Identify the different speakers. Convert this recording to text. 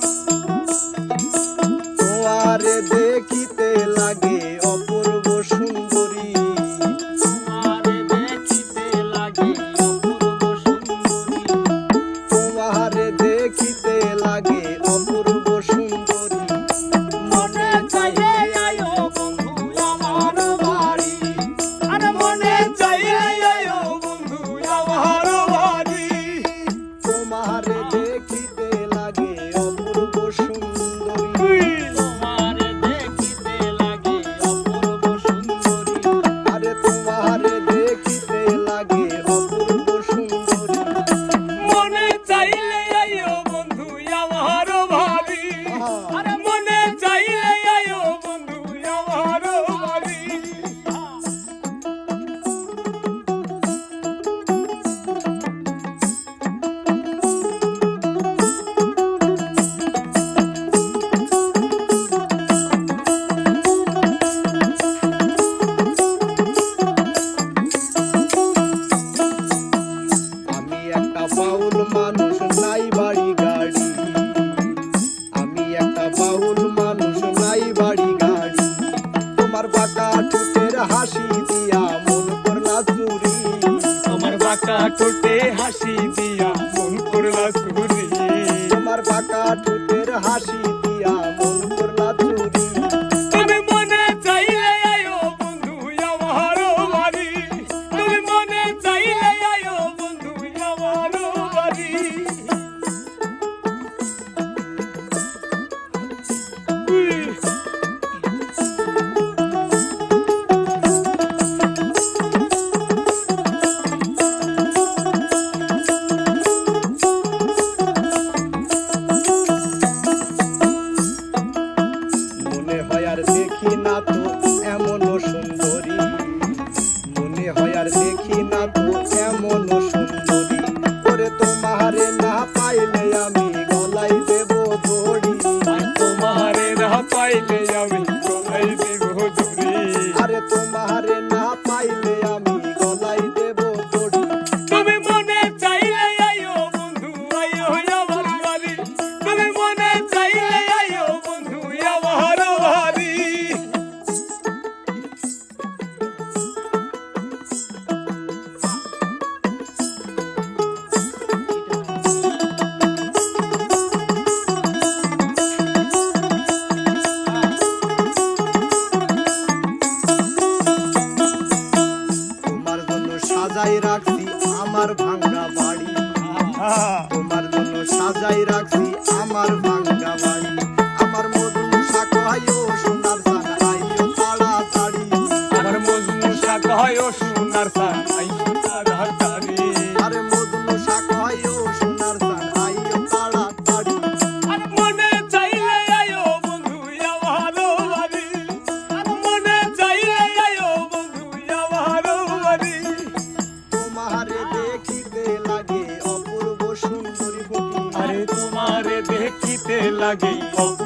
Speaker 1: Thanks. বাঁকা
Speaker 2: ঠোঁটে হাসি দিয়া মন করলা সুরি
Speaker 1: তোমার বাঁকা ঠোঁটের হাসি পাইলে আমি তোমায় দিব আরে তোমারে না পাইলে
Speaker 2: আমার
Speaker 1: ভাঙ্গা বাড়ি। তোমার জন্য সাজাই রাখছি আমার ভাঙ্গা বাড়ি। আমার
Speaker 2: মজুন সাকহাই ও সোনার সান আইও তাড়াতাড়ি। আমার
Speaker 1: মজুন সাকহাই
Speaker 2: ও সোনার সান লাগে।